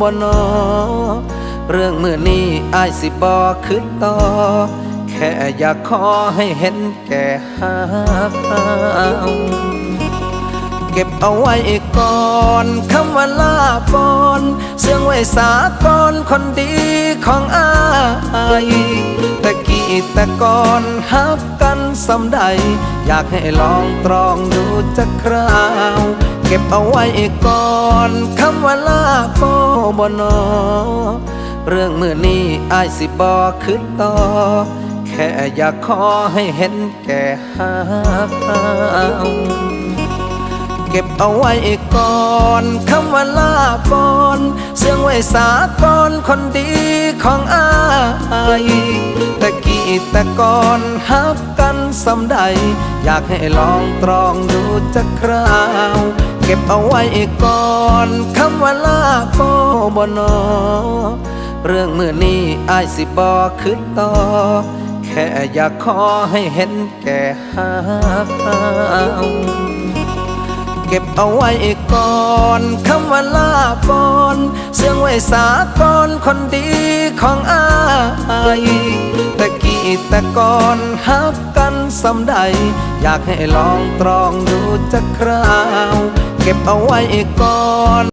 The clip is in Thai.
บ่นอเรื่องมือนี้อายสิบอคืดต่อ แค่อยากขอให้เห็นแก่หาเก็บเอาไว้ก่อนคำว่าลาก่อนเสื่องไว้สาก่อนคนดีของอายแต่กี้แต่ก่อนฮักกันสำใด อยากให้ลองตรองดูจะคราว ก็บเอาไว้ก่อนคำว่าลาก่อบ่นอ เรื่องมือนี้อายสิบอคืดต่อ แค่อยากขอให้เห็นแก่หาเก็บเอาไว้ก่อนคำว่าลาก่อน เสื่อสาก่อนคนดีของอายแต่กี้แต่ก่อนฮักกันสำใด อยากให้ลองตรองดูจะคราว เก็บเอาไว้ก่อนคำว่าลาก่อนบ่นอเรื่องมือนี้อายสิบอคืดต่อ แค่อยากขอให้เห็นแก่หาเก็บเอาไว้ก่อนคำว่าลาก่อนเสื่อ สาก่อนคนดีของอายตะกี้ตะก่อนฮักกันสำใด อยากให้ลองตรองดูจะคราว เก็บเอาไว้ก่อน